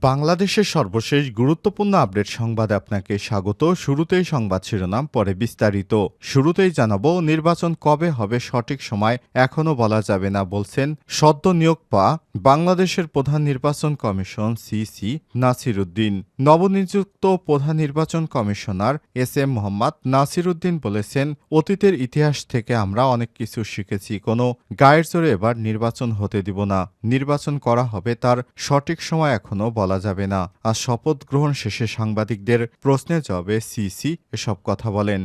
বাংলাদেশের সর্বশেষ গুরুত্বপূর্ণ আপডেট সংবাদে আপনাকে স্বাগত। শুরুতেই সংবাদ শিরোনাম, পরে বিস্তারিত। শুরুতেই জানাব, নির্বাচন কবে হবে সঠিক সময় এখনও বলা যাবে না বলছেন সদ্য নিয়োগ পা বাংলাদেশের প্রধান নির্বাচন কমিশন সিসি নাসির উদ্দিন নবনিযুক্ত প্রধান নির্বাচন commissioner S M Mohammad Nasir Uddin বলেছেন, অতীতের ইতিহাস থেকে আমরা অনেক কিছু শিখেছি। কোনো গায়ের জোরে এবার নির্বাচন হতে দিব না। নির্বাচন করা হবে তার সঠিক সময় এখনও বলা যাবে না। আর শপথ গ্রহণ শেষে সাংবাদিকদের প্রশ্নের জবাবে সিসি এসব কথা বলেন।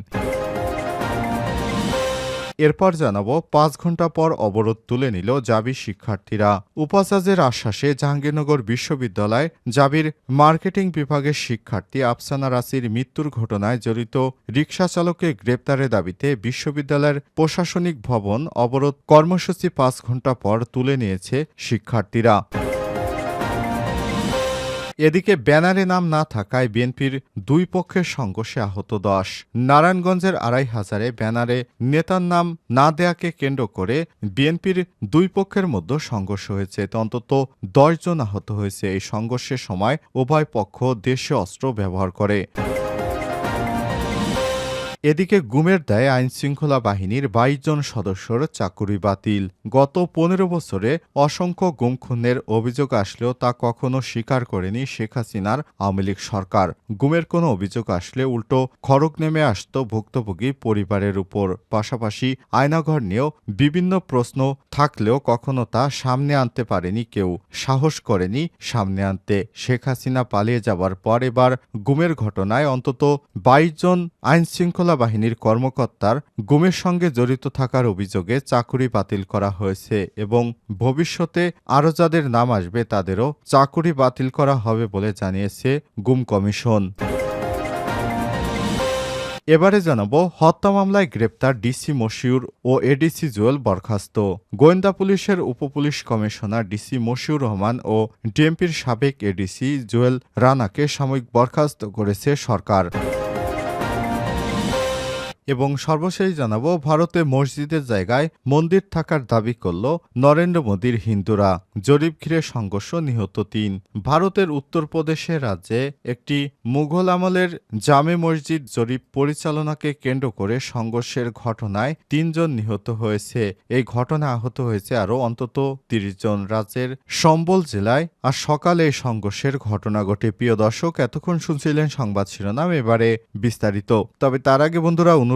এরপর জানাব, পাঁচ ঘণ্টা পর অবরোধ তুলে নিল জাবির শিক্ষার্থীরা। উপাচার্যের আশ্বাসে জাহাঙ্গীরনগর বিশ্ববিদ্যালয় জাবির মার্কেটিং বিভাগের শিক্ষার্থী আফসানা রাসির মৃত্যুর ঘটনায় জড়িত রিকশা চালককে গ্রেপ্তারের দাবিতে বিশ্ববিদ্যালয়ের প্রশাসনিক ভবন অবরোধ কর্মসূচি পাঁচ ঘণ্টা পর তুলে নিয়েছে শিক্ষার্থীরা। এদিকে ব্যানারে নাম না থাকায় বিএনপির দুই পক্ষের সংঘর্ষে আহত দশ। নারায়ণগঞ্জের আড়াই হাজারে ব্যানারে নেতার নাম না দেয়াকে কেন্দ্র করে বিএনপির দুই পক্ষের মধ্যে সংঘর্ষ হয়েছে। এতে অন্তত দশজন আহত হয়েছে। এই সংঘর্ষের সময় উভয় পক্ষ দেশে অস্ত্র ব্যবহার করে। এদিকে গুমের দায়ে আইনশৃঙ্খলা বাহিনীর বাইশ জন সদস্যর চাকুরি বাতিল। গত পনেরো বছরে অসংখ্য গুম খুনের অভিযোগ আসলেও তা কখনো স্বীকার করেনি শেখ হাসিনার আওয়ামী লীগ সরকার। গুমের কোনো অভিযোগ আসলে উল্টো খড়গ নেমে আসত ভুক্তভোগী পরিবারের উপর। পাশাপাশি আয়নাঘর নিয়েও বিভিন্ন প্রশ্ন থাকলেও কখনো তা সামনে আনতে পারেনি কেউ। সাহস করেনি সামনে আনতে। শেখ হাসিনা পালিয়ে যাবার পর এবার গুমের ঘটনায় অন্তত বাইশ জন আইনশৃঙ্খলা বাহিনীর কর্মকর্তার গুমের সঙ্গে জড়িত থাকার অভিযোগে চাকুরি বাতিল করা হয়েছে এবং ভবিষ্যতে আরও যাদের নাম আসবে তাদেরও চাকুরি বাতিল করা হবে বলে জানিয়েছে গুম কমিশন। এবারে জানাব, হত্যা মামলায় গ্রেপ্তার ডিসি মশিউর ও এডিসি জুয়েল বরখাস্ত। গোয়েন্দা পুলিশের উপপুলিশ কমিশনার ডিসি মশিউর রহমান ও ডিএমপির সাবেক এডিসি জুয়েল রানাকে সাময়িক বরখাস্ত করেছে সরকার। এবং সর্বশেষ জানাব, ভারতে মসজিদের জায়গায় মন্দির থাকার দাবি করল নরেন্দ্র মোদীর হিন্দুরা। জরিপ ঘিরে সংঘর্ষ নিহত তিন। ভারতের উত্তরপ্রদেশে রাজ্যে একটি মুঘল আমলের জামে মসজিদ জরিপ পরিচালনাকে কেন্দ্র করে সংঘর্ষের ঘটনায় তিনজন নিহত হয়েছে। এই ঘটনায় আহত হয়েছে আরও অন্তত তিরিশ জন। রাজ্যের সম্বল জেলায় আর সকালে এই সংঘর্ষের ঘটনা ঘটে। প্রিয় দর্শক, এতক্ষণ শুনছিলেন সংবাদ শিরোনাম, এবারে বিস্তারিত। তবে তার আগে বন্ধুরা, অনুরোধ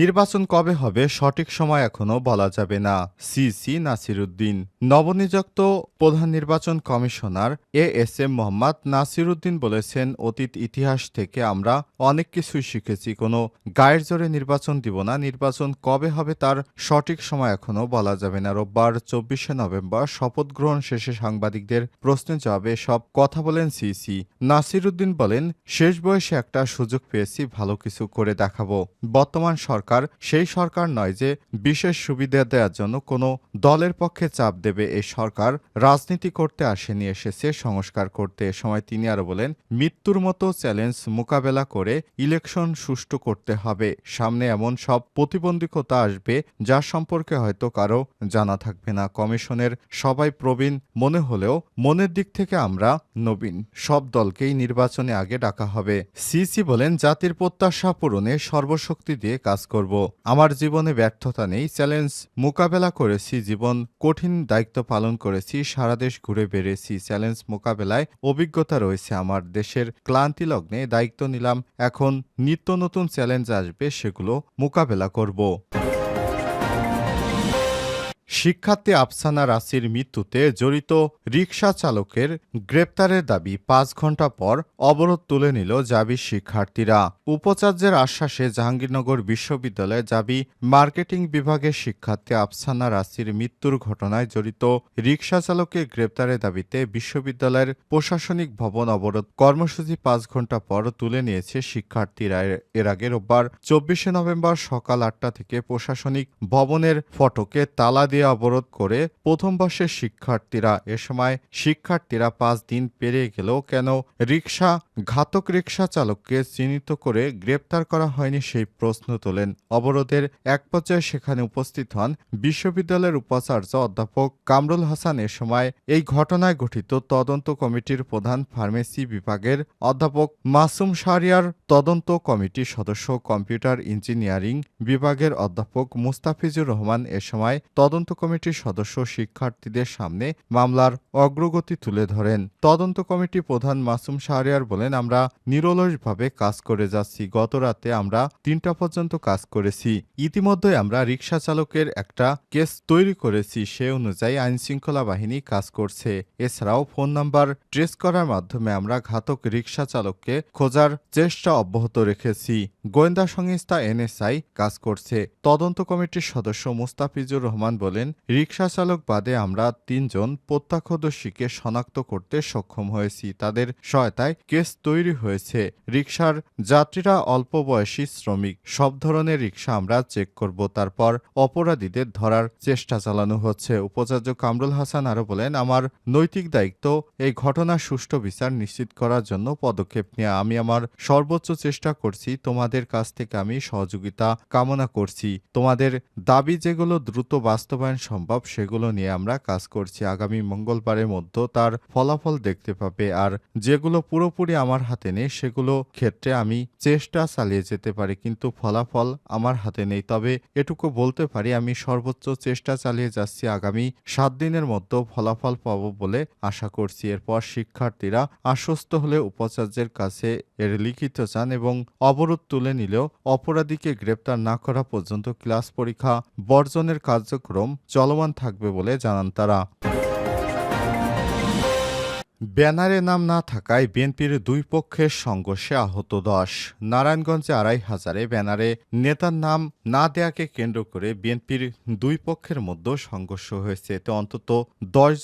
নির্বাচন কবে হবে সঠিক সময় এখনও বলা যাবে না। সিসি নাসিরুদ্দিন। নবনিযুক্ত প্রধান নির্বাচন commissioner A S M Mohammad Nasiruddin বলেছেন, অতীত ইতিহাস থেকে আমরা অনেক কিছুই শিখেছি। কোনো গায়ের জোরে নির্বাচন দিব না। নির্বাচন কবে হবে তার সঠিক সময় এখনও বলা যাবে না। রোববার চব্বিশে নভেম্বর শপথ গ্রহণ শেষে সাংবাদিকদের প্রশ্নের জবাবে সব কথা বলেন সিসি নাসিরুদ্দিন বলেন, শেষ বয়সে একটা সুযোগ পেয়েছি, ভালো কিছু করে দেখাবো। বর্তমান সরকার সেই সরকার নয় যে বিশেষ সুবিধা দেওয়ার জন্য কোনো দলের পক্ষে চাপ দেবে। এই সরকার রাজনীতি করতে আসেনি, এসেছে সংস্কার করতে। এ সময় তিনি আরও বলেন, মৃত্যুর মতো চ্যালেঞ্জ মোকাবেলা করে ইলেকশন সুষ্ঠু করতে হবে। সামনে এমন সব প্রতিবন্ধকতা আসবে যার সম্পর্কে হয়তো কারও জানা থাকবে না। কমিশনের সবাই প্রবীণ, মনে হলেও মনের দিক থেকে আমরা নবীন। সব দলকেই নির্বাচনে আগে ডাকা হবে। সিসি বলেন, জাতির প্রত্যাশা পূরণে সর্বশক্তি দিয়ে কাজ করব। আমার জীবনে ব্যর্থতা নেই। চ্যালেঞ্জ মোকাবেলা করেছি। জীবন কঠিন দায়িত্ব পালন করেছি। সারা দেশ ঘুরে বেড়েছি। চ্যালেঞ্জ মোকাবেলায় অভিজ্ঞতা রয়েছে আমার। দেশের ক্লান্তি লগ্নে দায়িত্ব নিলাম। এখন নিত্য নতুন চ্যালেঞ্জ আসবে। সেগুলো মোকাবেলা করব। শিক্ষার্থী আফসানা রাসির মৃত্যুতে জড়িত রিকশা চালকের গ্রেপ্তারের দাবি পাঁচ ঘণ্টা পর অবরোধ তুলে নিল জাবি শিক্ষার্থীরা। উপাচার্যের আশ্বাসে জাহাঙ্গীরনগর বিশ্ববিদ্যালয়ে জাবি মার্কেটিং বিভাগের শিক্ষার্থী আফসানা রাসির মৃত্যুর ঘটনায় জড়িত রিকশা চালকের গ্রেপ্তারের দাবিতে বিশ্ববিদ্যালয়ের প্রশাসনিক ভবন অবরোধ কর্মসূচি পাঁচ ঘণ্টা পর তুলে নিয়েছে শিক্ষার্থীরা। এর- এর আগে রোববার চব্বিশে নভেম্বর সকাল আটটা থেকে প্রশাসনিক ভবনের ফটকে তালা দিয়ে অবরোধ করে প্রথম বর্ষের শিক্ষার্থীরা এ সময় শিক্ষার্থীরা পাঁচ দিন পেরিয়ে গেলেও কেন রিকশা, ঘাতক রিকশা চালককে চিহ্নিত করে গ্রেপ্তার করা হয়নি সেই প্রশ্ন তোলেন। অবরোধের এক পর্যায়ে সেখানে উপস্থিত হন বিশ্ববিদ্যালয়ের উপাচার্য অধ্যাপক কামরুল হাসান। এ সময় এই ঘটনায় গঠিত তদন্ত কমিটির প্রধান ফার্মেসি বিভাগের অধ্যাপক মাসুম শাহরিয়ার, তদন্ত কমিটির সদস্য কম্পিউটার ইঞ্জিনিয়ারিং বিভাগের অধ্যাপক মুস্তাফিজুর রহমান। এ সময় তদন্ত কমিটির সদস্য শিক্ষার্থীদের সামনে মামলার অগ্রগতি তুলে ধরেন। তদন্ত কমিটি প্রধান মাসুম শাহরিয়ার বলেন, আমরা নিরলসভাবে কাজ করে যাচ্ছি। গত রাতে আমরা তিনটা পর্যন্ত কাজ করেছি। ইতিমধ্যে আমরা রিকশা চালকের একটা কেস তৈরি করেছি। সে অনুযায়ী আইনশৃঙ্খলা বাহিনী কাজ করছে। এছাড়াও ফোন নাম্বার ট্রেস করার মাধ্যমে আমরা ঘাতক রিকশা চালককে খোঁজার চেষ্টা অব্যাহত রেখেছি। গোয়েন্দা সংস্থা এনএসআই কাজ করছে। তদন্ত কমিটির সদস্য মুস্তাফিজুর রহমান বলেন রিকশা চালক বাদে আমরা তিনজন প্রত্যক্ষদর্শীকে শনাক্ত করতে সক্ষম হয়েছি। তাদের সহায়তায় কেস তৈরি হয়েছে। রিকশার যাত্রীরা অল্প বয়সী শ্রমিক। সব ধরনের রিকশা আমরা চেক করব। তারপর অপরাধীদের ধরার চেষ্টা চালানো হচ্ছে। উপাচার্য কামরুল হাসান আরও বলেন, আমার নৈতিক দায়িত্ব এই ঘটনার সুষ্ঠু বিচার নিশ্চিত করার জন্য পদক্ষেপ নেওয়া আমি আমার সর্বোচ্চ চেষ্টা করছি। তোমাদের কাছ থেকে আমি সহযোগিতা কামনা করছি। তোমাদের দাবি যেগুলো দ্রুত বাস্তবায়ন সম্ভব সেগুলো নিয়ে আমরা কাজ করছি। আগামী মঙ্গলবারের মধ্যে তার ফলাফল দেখতে পাবে আর যেগুলো পুরোপুরি আমার হাতে নেই সেগুলো ক্ষেত্রে আমি চেষ্টা চালিয়ে যেতে পারি কিন্তু ফলাফল আমার হাতে নেই। তবে এটুকু বলতে পারি, আমি সর্বোচ্চ চেষ্টা চালিয়ে যাচ্ছি। আগামী সাত দিনের মধ্যে ফলাফল পাব বলে আশা করছি। এরপর শিক্ষার্থীরা আশ্বস্ত হলে উপাচার্যের কাছে এর লিখিত চান এবং অবরোধ তুলে নিলেও অপরাধীকে গ্রেপ্তার না করা পর্যন্ত ক্লাস পরীক্ষা বর্জনের কার্যক্রম চলমান থাকবে বলে জানান তারা। ব্যানারে নাম না থাকায় বিএনপির দুই পক্ষের সংঘর্ষে আহত দশ। নারায়ণগঞ্জে আড়াই হাজারে ব্যানারে নেতার নাম না দেয়াকে কেন্দ্র করে বিএনপির দুই পক্ষের মধ্যে সংঘর্ষ হয়েছে। এতে অন্তত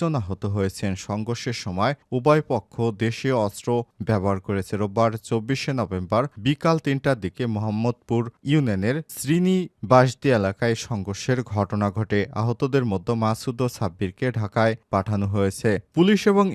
জন আহত হয়েছেন। সংঘর্ষের সময় উভয় পক্ষ দেশীয় অস্ত্র ব্যবহার করেছে। রোববার চব্বিশে নভেম্বর বিকাল তিনটার দিকে মোহাম্মদপুর ইউনিয়নের শ্রীনিবাসদি এলাকায় সংঘর্ষের ঘটনা ঘটে। আহতদের মধ্যে মাসুদ ও সাব্বিরকে ঢাকায় পাঠানো হয়েছে। পুলিশ এবং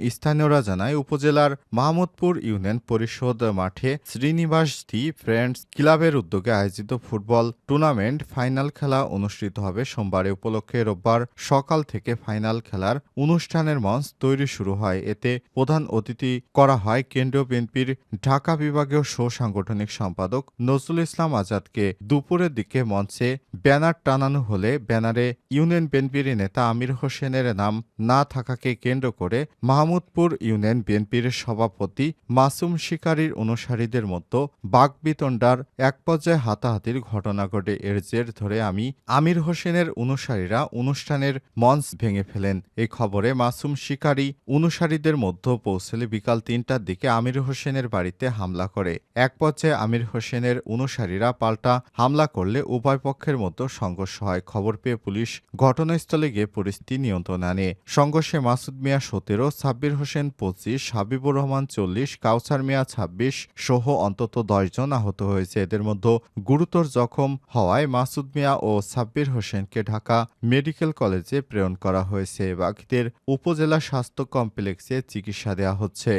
স্থানীয়রা জানায়, উপজেলার মাহমুদপুর ইউনিয়ন পরিষদ মাঠে শ্রীনিবাসদি ফ্রেন্ডস ক্লাবের উদ্যোগে আয়োজিত ফুটবল টুর্নামেন্ট ফাইনাল খেলা অনুষ্ঠিত হবে সোমবার উপলক্ষে রোববার সকাল থেকে ফাইনাল খেলার অনুষ্ঠানের মঞ্চ তৈরি শুরু হয়। এতে প্রধান অতিথি করা হয় কেন্দ্রীয় বিএনপির ঢাকা বিভাগীয় সাংগঠনিক সম্পাদক নজরুল ইসলাম আজাদকে। দুপুরের দিকে মঞ্চে ব্যানার টানানো হলে ব্যানারে ইউনিয়ন বিএনপির নেতা আমির হোসেনের নাম না থাকাকে কেন্দ্র করে মাহমুদপুর ইউনিয়ন বিএনপির সভাপতি মাসুম শিকারীর অনুসারীদের মতো বাকবিতণ্ডার এক পর্যায়ে হাতাহাতির ঘটনা ঘটে। এর জের ধরে আমি আমির হোসেনের অনুসারীরা অনুষ্ঠানের মঞ্চ ভেঙে ফেলেন। এই খবরে মাসুম শিকারী অনুসারীদের মধ্যে পৌঁছলে বিকাল তিনটার দিকে আমির হোসেনের বাড়িতে হামলা করে। এক পর্যায়ে আমির হোসেনের অনুসারীরা পাল্টা হামলা করলে উভয় পক্ষের মধ্যে সংঘর্ষ হয়। খবর পেয়ে পুলিশ ঘটনাস্থলে গিয়ে পরিস্থিতি নিয়ন্ত্রণ আনে। সংঘর্ষে মাসুদ মিয়া সতেরো, সাব্বির হোসেন পঁচিশ, হাবিবুর রহমান চল্লিশ, কাউসার মিয়া ছাব্বিশ সহ অন্তত জন আহত হয়েছে। এদের মধ্যে গুরুতর জখম হওয়ায় মাসুদ মিয়া ও সাব্বির হোসেনকে ঢাকা মেডিকেল কলেজে প্রেরণ করা হয়েছে। বাকিদের উপজেলা স্বাস্থ্য কমপ্লেক্সে চিকিৎসা দেওয়া হচ্ছে।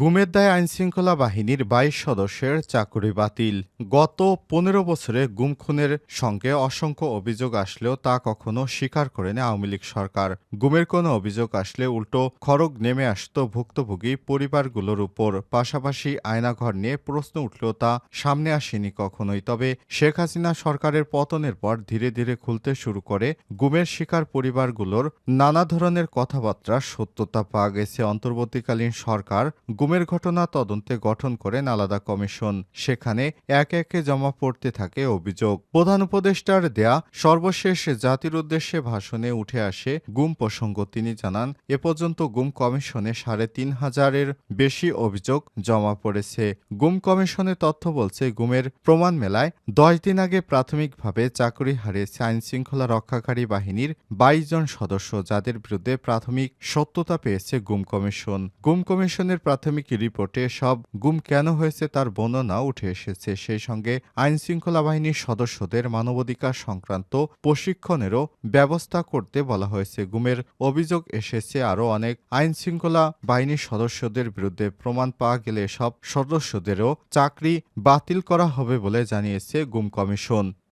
গুমের দায় আইনশৃঙ্খলা বাহিনীর বাইশ সদস্যের চাকুরি বাতিল। গত পনেরো বছরে গুম খুনের সঙ্গে অসংখ্য অভিযোগ আসলেও তা কখনো স্বীকার করেনি আওয়ামী লীগ সরকার। গুমের কোনো অভিযোগ আসলে উল্টো খড়গ নেমে আসত ভুক্তভোগী পরিবারগুলোর উপর। পাশাপাশি আয়নাঘর নিয়ে প্রশ্ন উঠলেও তা সামনে আসেনি কখনোই। তবে শেখ হাসিনা সরকারের পতনের পর ধীরে ধীরে খুলতে শুরু করে গুমের শিকার পরিবারগুলোর নানা ধরনের কথাবার্তার সত্যতা পাওয়া গেছে। অন্তর্বর্তীকালীন সরকার গুমের ঘটনা তদন্তে গঠন করেন আলাদা কমিশন। সেখানে এক একে জমা পড়তে থাকে অভিযোগ। প্রধান উপদেষ্টার দেয়া সর্বশেষ জাতির উদ্দেশ্যে ভাষণে উঠে আসে গুম প্রসঙ্গ। তিনি জানান, এ পর্যন্ত গুম কমিশনে সাড়ে তিন হাজারের বেশি অভিযোগ জমা পড়েছে। গুম কমিশনের তথ্য বলছে, গুমের প্রমাণ মেলায় দশ দিন আগে প্রাথমিকভাবে চাকরি হারিয়েছে আইন শৃঙ্খলা রক্ষাকারী বাহিনীর বাইশ জন সদস্য, যাদের বিরুদ্ধে প্রাথমিক সত্যতা পেয়েছে গুম কমিশন। গুম কমিশনের রিপোর্টে সব গুম কেন হয়েছে তার বর্ণনা উঠে এসেছে। সেই সঙ্গে আইন শৃঙ্খলা বাহিনীর সদস্যদের মানবাধিকার সংক্রান্ত প্রশিক্ষণেরও ব্যবস্থা করতে বলা হয়েছে। গুমের অভিযোগ এসেছে আরও অনেক। আইন শৃঙ্খলা বাহিনীর সদস্যদের বিরুদ্ধে প্রমাণ পাওয়া গেলে সব সদস্যদেরও চাকরি বাতিল করা হবে বলে জানিয়েছে গুম কমিশন।